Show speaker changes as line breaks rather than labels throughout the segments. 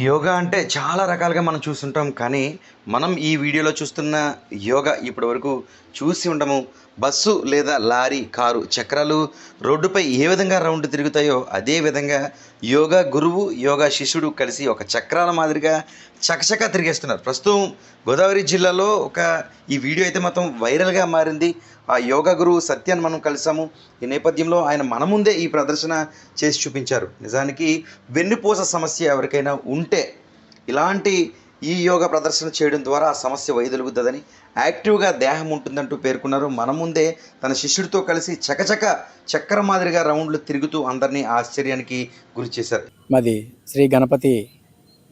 యోగా అంటే చాలా రకాలుగా మనం చూస్తుంటాం కానీ మనం ఈ వీడియోలో చూస్తున్న యోగా ఇప్పటి వరకు చూసి ఉండము. బస్సు లేదా లారీ కారు చక్రాలు రోడ్డుపై ఏ విధంగా రౌండ్ తిరుగుతాయో అదే విధంగా యోగా గురువు యోగా శిష్యుడు కలిసి ఒక చక్రాల మాదిరిగా చకచకా తిరిగేస్తున్నారు. ప్రస్తుతం గోదావరి జిల్లాలో ఒక ఈ వీడియో అయితే మొత్తం వైరల్గా మారింది. ఆ యోగా గురువు సత్యాన్ని మనం కలిసాము. ఈ నేపథ్యంలో ఆయన మన ముందే ఈ ప్రదర్శన చేసి చూపించారు. నిజానికి వెన్నుపూస సమస్య ఎవరికైనా ఉంటే ఇలాంటి ఈ యోగా ప్రదర్శన చేయడం ద్వారా ఆ సమస్య వైదొలుగుతుందని యాక్టివ్గా దేహం ఉంటుందంటూ పేర్కొన్నారు. మన ముందే తన శిష్యుడితో కలిసి చకచక చక్ర మాదిరిగా రౌండ్లు తిరుగుతూ అందరినీ ఆశ్చర్యానికి గురి చేశారు.
మాది Shri Ganapathi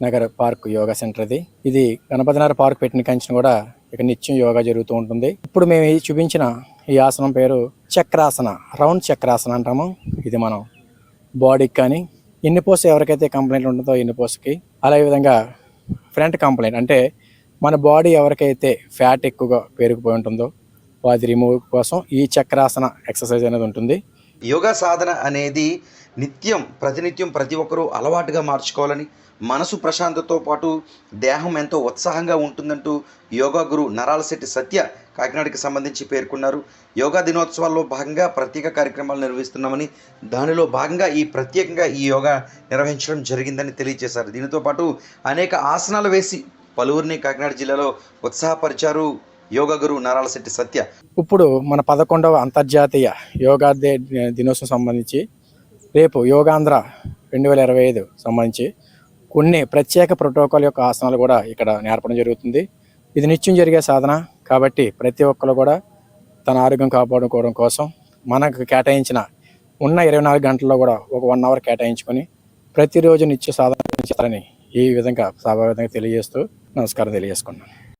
Nagar park yoga centre ఇది ఇది గణపతి నగర్ పార్క్ పెట్టిన కంచిన కూడా ఇక్కడ నిత్యం యోగా జరుగుతూ ఉంటుంది. ఇప్పుడు మేము చూపించిన ఈ ఆసనం పేరు చక్రాసన రౌండ్ చక్రాసన అంటాము. ఇది మనం బాడీకి కానీ ఎన్నిపోస ఎవరికైతే కంప్లైంట్ ఉంటుందో ఎన్నిపోసకి అలాగే విధంగా ఫ్రంట్ కంప్లైంట్ అంటే మన బాడీ ఎవరికైతే ఫ్యాట్ ఎక్కువగా పేరుకుపోయి ఉంటుందో వాటి రిమూవ్ కోసం ఈ చక్రాసన ఎక్సర్సైజ్ అనేది ఉంటుంది.
యోగా సాధన అనేది నిత్యం ప్రతినిత్యం ప్రతి ఒక్కరూ అలవాటుగా మార్చుకోవాలని మనసు ప్రశాంతతో పాటు దేహం ఎంతో ఉత్సాహంగా ఉంటుందంటూ యోగా గురు నరాలశెట్టి సత్య కాకినాడకి సంబంధించి పేర్కొన్నారు. యోగా దినోత్సవాల్లో భాగంగా ప్రత్యేక కార్యక్రమాలు నిర్వహిస్తున్నామని దానిలో భాగంగా ఈ ప్రత్యేకంగా ఈ యోగా నిర్వహించడం జరిగిందని తెలియజేశారు. దీనితో పాటు అనేక ఆసనాలు వేసి పలువురిని కాకినాడ జిల్లాలో ఉత్సాహపరిచారు. యోగా గురు నారాయణశెట్టి సత్య.
ఇప్పుడు మన పదకొండవ అంతర్జాతీయ యోగా డే దినోత్సవం సంబంధించి రేపు యోగాంధ్ర రెండు వేల ఇరవై ఐదు సంబంధించి కొన్ని ప్రత్యేక ప్రోటోకాల్ యొక్క ఆసనాలు కూడా ఇక్కడ నేర్పడం జరుగుతుంది. ఇది నిత్యం జరిగే సాధన కాబట్టి ప్రతి ఒక్కరు కూడా తన ఆరోగ్యం కాపాడుకోవడం కోసం మనకు కేటాయించిన ఉన్న ఇరవై నాలుగు గంటల్లో కూడా ఒక వన్ అవర్ కేటాయించుకొని ప్రతిరోజు నిత్య సాధన చేయాలని ఈ విధంగా సభా తెలియజేస్తూ నమస్కారం తెలియజేసుకున్నాను